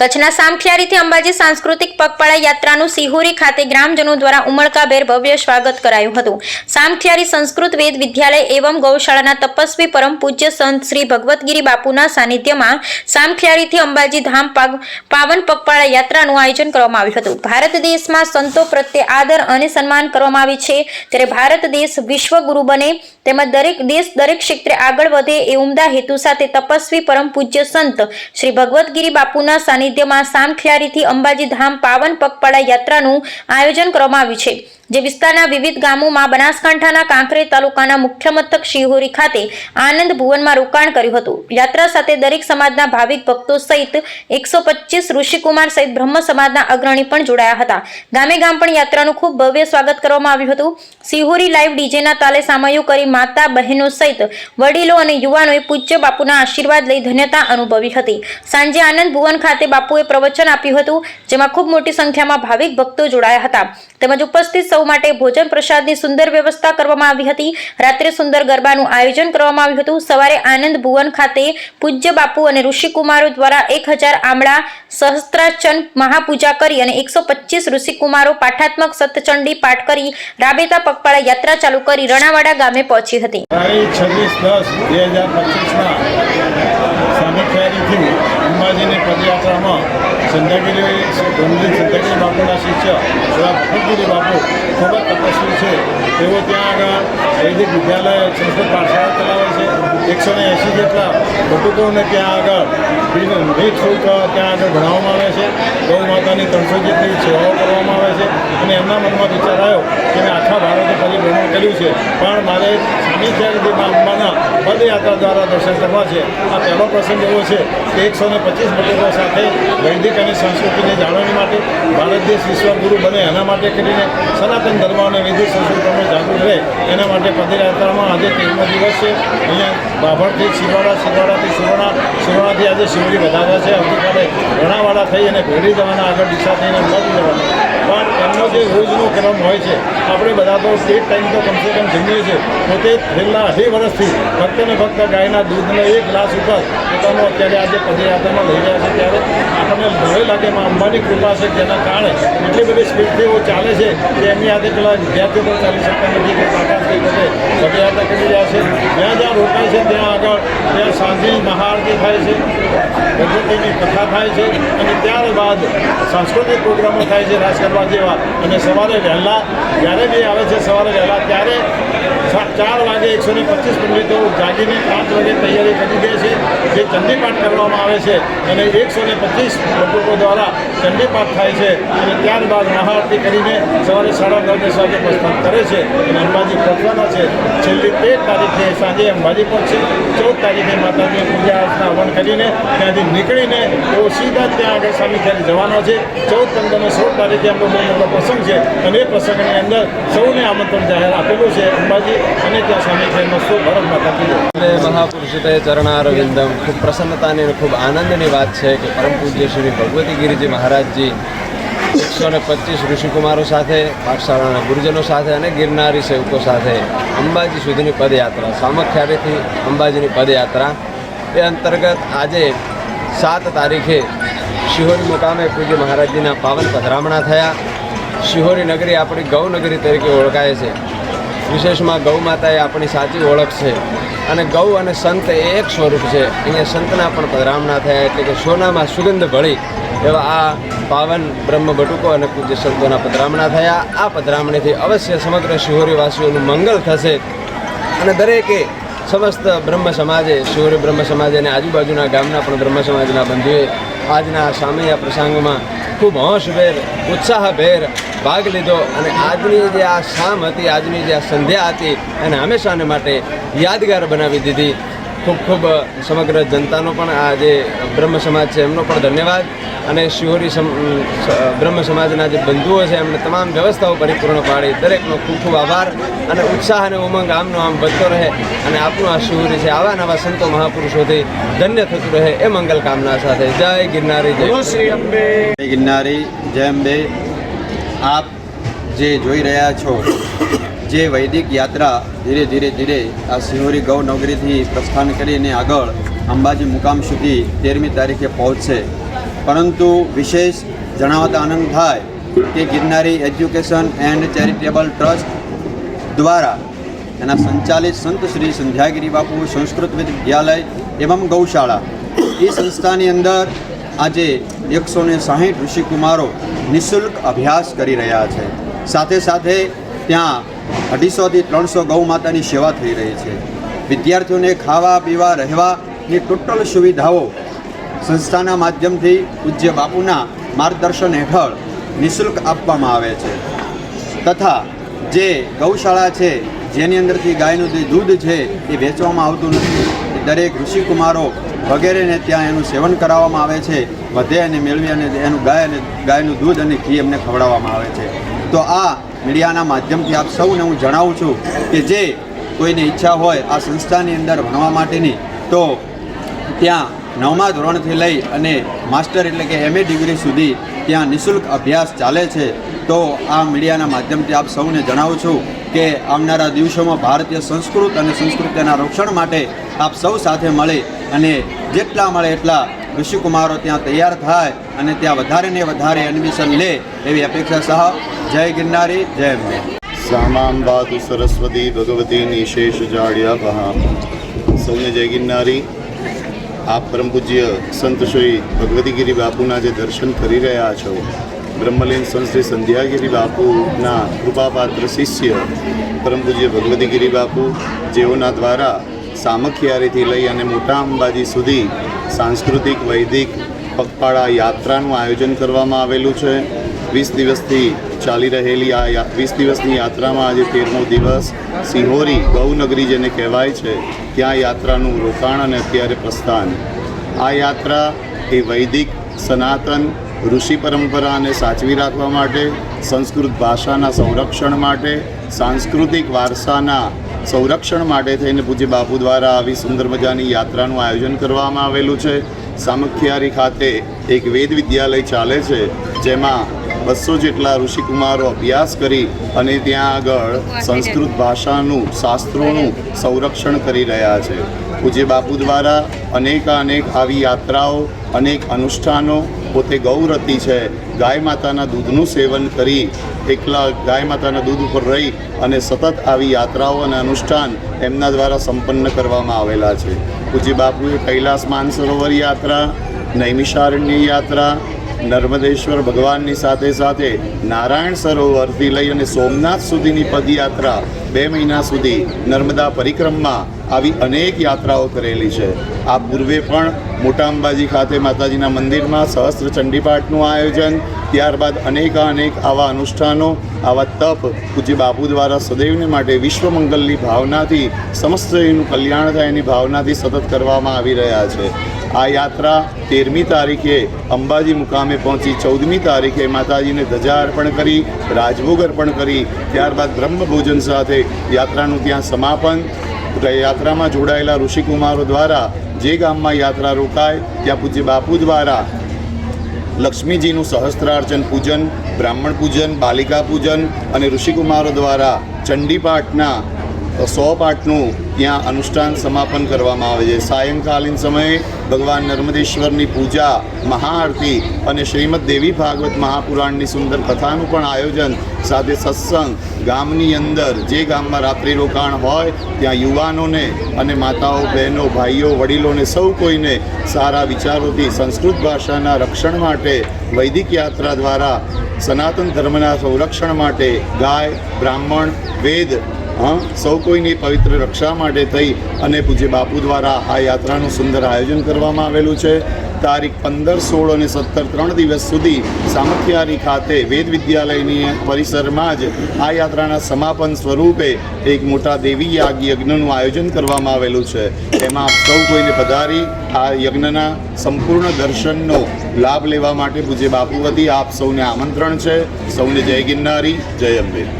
કચ્છના સામખિયારીથી અંબાજી સાંસ્કૃતિક પગપાળા યાત્રાનું સિહોરી ખાતે ગ્રામજનો દ્વારા ઉમળકાભેર ભવ્ય સ્વાગત કરાયું હતું. સામખિયારી સંસ્કૃત વેદ વિદ્યાલય એવમ ગૌશાળાના તપસ્વી પરમ પૂજ્ય સંત શ્રી ભગવતગીરી બાપુના સાનિધ્યમાં સામખિયારીથી અંબાજી ધામ પાવન પગપાળા યાત્રાનું આયોજન કરવામાં આવ્યું હતું. ભારત દેશમાં સંતો પ્રત્યે આદર અને સન્માન કરવામાં આવે છે. ત્યારે ભારત દેશ વિશ્વગુરુ બને તેમજ દરેક દેશ, દરેક ક્ષેત્રે આગળ વધે એ ઉમદા હેતુ સાથે તપસ્વી પરમ પૂજ્ય સંત શ્રી ભગવદગીરી બાપુના સાનિધ્યમાં સામખિયારીથી અંબાજી ધામ પાવન પગપાળા યાત્રાનું આયોજન કરવામાં આવ્યું છે. જે વિસ્તારના વિવિધ ગામોમાં બનાસકાંઠાના કાંકરેજ તાલુકાના મુખ્ય મથક શિહોરી ખાતે આનંદ ભુવનમાં રોકાણ કર્યું હતું. યાત્રા સાથે દરેક સમાજના ભાવિક ભક્તો સહિત એકસો પચીસ ઋષિકુમાર સહિત બ્રહ્મ સમાજના અગ્રણી પણ જોડાયા હતા. ગામે ગામ પણ યાત્રાનું ખૂબ ભવ્ય સ્વાગત કરવામાં આવ્યું હતું. સિહોરી લાઈવ ડીજેના તાલે સામયું કરી માતા બહેનો સહિત વડીલો અને યુવાનોએ પૂજ્ય બાપુના આશીર્વાદ લઈ ધન્યતા અનુભવી હતી. સાંજે આનંદ ભુવન ખાતે બાપુએ પ્રવચન આપ્યું હતું, જેમાં ખૂબ મોટી સંખ્યામાં ભાવિક ભક્તો જોડાયા હતા. તેમજ ઉપસ્થિત સૌ માટે ભોજન પ્રસાદની સુંદર વ્યવસ્થા કરવામાં આવી હતી. રાત્રે સુંદર ગરબાનું આયોજન કરવામાં આવ્યું હતું. સવારે આનંદ ભુવન ખાતે પૂજ્ય બાપુ અને ઋષિકુમારો દ્વારા એક હજાર આમળા સહસ્ત્રાચન મહાપૂજા કરી અને એકસો પચીસ ઋષિકુમારો પાઠાત્મક સતચંડી પાઠ કરી રાબેતા પગપાળા યાત્રા ચાલુ કરી રણાવાડા ગામે પહોંચી હતી. છવ્વીસ દસ બે હજાર પચીસના સામેખ્યારીથી અંબાજીની પદયાત્રામાં સંધ્યાગીરી ગંભીર સંધ્યાગીરી બાપુના શિષ્ય એવા ભગતગીરી બાપુ ખૂબ જ તપસ્વી છે. તેઓ ત્યાં આગળ વૈદિક વિદ્યાલય, સંસ્કૃત પાઠશાળા ચલાવે છે. એકસો ને એંસી જેટલા ઘટકોને ત્યાં આગળ બિન નિઃ શુલ્ક ત્યાં આગળ ભણાવવામાં આવે છે. ગૌ માતાની ત્રણસો જેટલી સેવાઓ કરવામાં આવે છે. અને એમના મનમાં વિચાર આવ્યો કે આખા ભારતે પરિભ્રમણ કર્યું છે. પણ મારે સાનિધ્ય અંબાના પદયાત્રા દ્વારા દર્શન કરવા છે, આ પહેલો પ્રસંગ એવો છે કે એકસો ને પચીસ બટુકો સાથે વૈદિક અને સંસ્કૃતિને જાળવણી માટે ભારત દેશ વિશ્વગુરુ બને એના માટે કરીને સનાતન ધર્મ અને વૈદિક સંસ્કૃતિમાં જાગૃત રહે એના માટે પદયાત્રામાં આજે તેરમો દિવસ છે. અહીંયા બાભણથી શિવાડા શિવાડાથી સુવર્ણા, સુવર્ણાથી આજે શિવડી વધાર્યા છે. આવતીકાલે ઘણાવાળા થઈ અને ભેડી જવાના આગળ દિશા થઈને અંબાજી જવાના. પણ એમનો જે રોજનો ક્રમ હોય છે, આપણે બધા તો એક ટાઈમ તો કમસે કમ જમીએ છીએ. પોતે છેલ્લા અઢી વર્ષથી ફક્ત ને ફક્ત ગાયના દૂધનો એક ગ્લાસ ઉપર પોતાનો અત્યારે આજે પદયાત્રામાં લઈ રહ્યા છે. ત્યારે આપણને ભલે લાગે એમાં અંબાની કૃપા છે જેના કારણે એટલી બધી સ્પીડથી એવો ચાલે છે કે એમની આજે પેલા વિદ્યાર્થીઓ પણ ચાલી શકતા નથી કે કાકા થઈ બધે પદયાત્રા કરી રહ્યા છે. જ્યાં જ્યાં રોકાય છે, ત્યાં આગળ ત્યાં સાંજે મહાઆરતી થાય છે. ભગવતીની કથા થાય છે અને ત્યારબાદ સાંસ્કૃતિક પ્રોગ્રામો થાય છે રાસ કરવા જેવા. અને સવારે વહેલા, જ્યારે બી આવે છે સવારે વહેલા, ત્યારે ચાર વાગે એકસો ને પચીસ પંડિતો જાગીને પાંચ વાગે તૈયારી કરી દે છે. જે ચંડીપાઠ કરવામાં આવે છે અને એકસો ને પચીસ લોકો દ્વારા ચંડીપાઠ થાય છે અને ત્યારબાદ મહાઆરતી કરીને સવારે સાડા નવ દસ વાગે પ્રસ્થાન કરે છે. અને અંબાજી પહોંચવાના છે. છેલ્લી તેર તારીખે સાંજે અંબાજી પહોંચશે. ચૌદ તારીખે માતાજીની પૂજા અર્ચના હવન કરીને ત્યાંથી નીકળીને તેઓ સીધા ત્યાં આગળ સ્વામી ત્યારે જવાનો છે. ચૌદ, પંદર અને સોળ તારીખે એમનો બહુ મોટો પ્રસંગ છે. અને એ પ્રસંગની અંદર સૌને આમંત્રણ જાહેર આપેલું છે. અંબાજી અને ત્યાં સ્વામી ખ્યાલમાં શું ભરત માતા એટલે મહાપુરુષોતે ચરણારવિંદમ ખૂબ પ્રસન્નતાની અને ખૂબ આનંદની વાત છે કે પરમ પૂજ્ય શ્રી ભગવતી ગિરિજી મહારાજજી એકસો ને પચીસ ઋષિકુમારો સાથે, પાઠશાળાના ગુરુજનો સાથે અને ગિરનારી સેવકો સાથે અંબાજી સુધીની પદયાત્રા, સામખ્યારીથી અંબાજીની પદયાત્રા. એ અંતર્ગત આજે સાત તારીખે શિહોરી મુકામે પૂજ્ય મહારાજજીના પાવન પધરામણા થયા. શિહોરી નગરી આપણી ગૌનગરી તરીકે ઓળખાય છે. વિશેષમાં ગૌ માતા એ આપણી સાચી ઓળખ છે. અને ગૌ અને સંત એ એક સ્વરૂપ છે. અહીંયા સંતના પણ પધરામણા થયા એટલે કે સોનામાં સુગંધ ભળી એવા આ પાવન, બ્રહ્મ બટુકો અને પૂજ્ય સંતોના પધરામણા થયા. આ પધરામણીથી અવશ્ય સમગ્ર શિહોરીવાસીઓનું મંગલ થશે. અને દરેકે સમસ્ત બ્રહ્મ સમાજે, શિહોરી બ્રહ્મ સમાજે અને આજુબાજુના ગામના પણ બ્રહ્મ સમાજના બંધુએ આજના સામૈયા પ્રસંગમાં ખૂબ હોંશભેર ઉત્સાહભેર ભાગ લીધો અને આજની જે આ શામ હતી, આજની જે આ સંધ્યા હતી, એને હંમેશાને માટે યાદગાર બનાવી દીધી. ખૂબ ખૂબ સમગ્ર જનતાનો પણ આ જે બ્રહ્મ સમાજ છે એમનો પણ ધન્યવાદ. અને શિહોરી સમ બ્રહ્મ સમાજના જે બંધુઓ છે એમને તમામ વ્યવસ્થાઓ પરિપૂર્ણ પાડી. દરેકનો ખૂબ ખૂબ આભાર અને ઉત્સાહ અને ઉમંગ આમનો આમ વધતો રહે અને આપનું આ શિહોરી છે આવા નવા સંતો મહાપુરુષોથી ધન્ય થતું રહે એ મંગલ કામના સાથે. જય ગિરનારી જય શ્રી અંબે. ગિરનારી જય અંબે. આપ જે જોઈ રહ્યા છો જે વૈદિક યાત્રા ધીરે ધીરે ધીરે આ સિંહોરી ગૌ નગરીથી પ્રસ્થાન કરીને આગળ અંબાજી મુકામ સુધી તેરમી તારીખે પહોંચશે. પરંતુ વિશેષ જણાવતા આનંદ થાય કે Girnari education and charitable trust દ્વારા એના સંચાલિત સંત શ્રી સંધ્યાગીરી બાપુ સંસ્કૃત વિદ્યાલય એવમ ગૌશાળા. એ સંસ્થાની અંદર આજે એકસો ને સાહીઠ ઋષિકુમારો નિઃશુલ્ક અભ્યાસ કરી રહ્યા છે. સાથે સાથે ત્યાં અઢીસોથી ત્રણસો ગૌ માતાની સેવા થઈ રહી છે. વિદ્યાર્થીઓને ખાવા, પીવા, રહેવાની ટોટલ સુવિધાઓ સંસ્થાના માધ્યમથી પૂજ્ય બાપુના માર્ગદર્શન હેઠળ નિઃશુલ્ક આપવામાં આવે છે. તથા જે ગૌશાળા છે, જેની અંદરથી ગાયનું જે દૂધ છે, એ વેચવામાં આવતું નથી. દરેક ઋષિકુમારો વગેરેને ત્યાં એનું સેવન કરાવવામાં આવે છે. વધે અને મેળવી અને એનું ગાય અને ગાયનું દૂધ અને ઘી એમને ખવડાવવામાં આવે છે. તો આ મીડિયાના માધ્યમથી આપ સૌને હું જણાવું છું કે જે કોઈને ઈચ્છા હોય આ સંસ્થાની અંદર ભણવા માટેની, તો ત્યાં નવમા ધોરણથી લઈ અને માસ્ટર એટલે કે એમએ ડિગ્રી સુધી ત્યાં નિઃશુલ્ક અભ્યાસ ચાલે છે. તો આ મીડિયાના માધ્યમથી આપ સૌને જણાવું છું કે આવનારા દિવસોમાં ભારતીય સંસ્કૃત અને સંસ્કૃતિના રક્ષણ માટે આપ સૌ સાથે મળે અને જેટલા મળે એટલા ઋષિકુમારો ત્યાં તૈયાર થાય અને ત્યાં વધારે ને વધારે એડમિશન લે એવી અપેક્ષા સહ જય ગિરનારી, જય અંબે. સામામ બાતુ સરસ્વતી ભગવતી નિશેષ જાડ્યા સૌને જય ગિરનારી. આપ પરમ પૂજ્ય સંત શ્રી ભગવતીગીરી બાપુના જે દર્શન કરી રહ્યા છો, બ્રહ્મલીન સંત શ્રી સંધ્યાગીરી બાપુના કૃપાપાત્ર શિષ્ય પરમ પૂજ્ય ભગવતીગીરી બાપુ, જેઓના દ્વારા સામખિયારીથી લઈ અને મોટા અંબાજી સુધી સાંસ્કૃતિક, વૈદિક પગપાળા યાત્રાનું આયોજન કરવામાં આવેલું છે. વીસ દિવસથી ચાલી રહેલી આ વીસ દિવસની યાત્રામાં આજે તેરમો દિવસ સિહોરી ગૌનગરી જેને કહેવાય છે, ત્યાં યાત્રાનું રોકાણ અને અત્યારે પ્રસ્થાન. આ યાત્રા એ વૈદિક, સનાતન, ઋષિ પરંપરાને સાચવી રાખવા માટે, સંસ્કૃત ભાષાના સંરક્ષણ માટે, સાંસ્કૃતિક વારસાના સંરક્ષણ માટે થઈને પૂજ્ય બાપુ દ્વારા આવી સુંદર મજાની યાત્રાનું આયોજન કરવામાં આવેલું છે. સામખિયારી ખાતે એક વેદ વિદ્યાલય ચાલે છે, જેમાં બસો જેટલા ઋષિકુમારો અભ્યાસ કરી અને ત્યાં આગળ સંસ્કૃત ભાષાનું, શાસ્ત્રોનું સંરક્ષણ કરી રહ્યા છે. પૂજ્ય બાપુ દ્વારા અનેકાનેક આવી યાત્રાઓ, અનેક અનુષ્ઠાનો પોતે ગૌરતી છે, ગાય માતાના દૂધનું સેવન કરી, એકલા ગાય માતાના દૂધ ઉપર રહી અને સતત આવી યાત્રાઓ અને અનુષ્ઠાન એમના દ્વારા સંપન્ન કરવામાં આવેલા છે. પૂજ્ય બાપુએ કૈલાસ માનસરોવર યાત્રા, નૈમિષારણ્ય યાત્રા નર્મદેશ્વર ભગવાનની સાથે સાથે નારાયણ સરોવરથી લઈ અને સોમનાથ સુધીની પદયાત્રા બે મહિના સુધી નર્મદા પરિક્રમમાં આવી અનેક યાત્રાઓ કરેલી છે. આ પૂર્વે પણ મોટા અંબાજી ખાતે માતાજીના મંદિરમાં સહસ્ત્ર ચંડીપાઠનું આયોજન ત્યારબાદ અનેકાનેક આવા અનુષ્ઠાનો, આવા તપ પૂજ્ય બાપુ દ્વારા સદૈવને માટે વિશ્વમંગલની ભાવનાથી, સમસ્તનું કલ્યાણ થાય એની ભાવનાથી સતત કરવામાં આવી રહ્યા છે. આ યાત્રા તેરમી તારીખે અંબાજી મુકામે પહોંચી, ચૌદમી તારીખે માતાજીને ધજા અર્પણ કરી, રાજભોગ અર્પણ કરી, ત્યારબાદ બ્રહ્મભોજન સાથે યાત્રાનું ત્યાં સમાપન. યાત્રામાં જોડાયેલા ઋષિકુમારો દ્વારા જે ગામમાં યાત્રા રોકાય, ત્યાં પૂજ્ય બાપુ દ્વારા લક્ષ્મીજીનું સહસ્ત્રાર્ચન પૂજન બ્રાહ્મણ પૂજન બાલિકા પૂજન અને ઋષિકુમારો દ્વારા ચંડીપાઠના સો પાઠનું ત્યાં અનુષ્ઠાન સમાપન કરવામાં આવે છે. સાયંકાલીન સમયે ભગવાન નર્મદેશ્વરની પૂજા, મહાઆરતી અને શ્રીમદ દેવી ભાગવત મહાપુરાણની સુંદર કથાનું પણ આયોજન સાથે સત્સંગ ગામની અંદર, જે ગામમાં રાત્રિ રોકાણ હોય, ત્યાં યુવાનોને અને માતાઓ, બહેનો, ભાઈઓ, વડીલોને સૌ કોઈને સારા વિચારોથી સંસ્કૃત ભાષાના રક્ષણ માટે, વૈદિક યાત્રા દ્વારા સનાતન ધર્મના સંરક્ષણ માટે ગાય, બ્રાહ્મણ, વેદ હા? સૌ કોઈની પવિત્ર રક્ષા માટે થઈ અને પૂજ્ય બાપુ દ્વારા આ યાત્રાનું સુંદર આયોજન કરવામાં આવેલું છે. તારીખ પંદર, સોળ અને સત્તર ત્રણ દિવસ સુધી સામખિયારી ખાતે વેદ વિદ્યાલયની પરિસરમાં જ આ યાત્રાના સમાપન સ્વરૂપે એક મોટા દેવી યાગ યજ્ઞનું આયોજન કરવામાં આવેલું છે. એમાં સૌ કોઈને પધારી આ યજ્ઞના સંપૂર્ણ દર્શનનો લાભ લેવા માટે પૂજ્ય બાપુ વતી આપ સૌને આમંત્રણ છે. સૌને જય ગિરનારી, જય અંબે.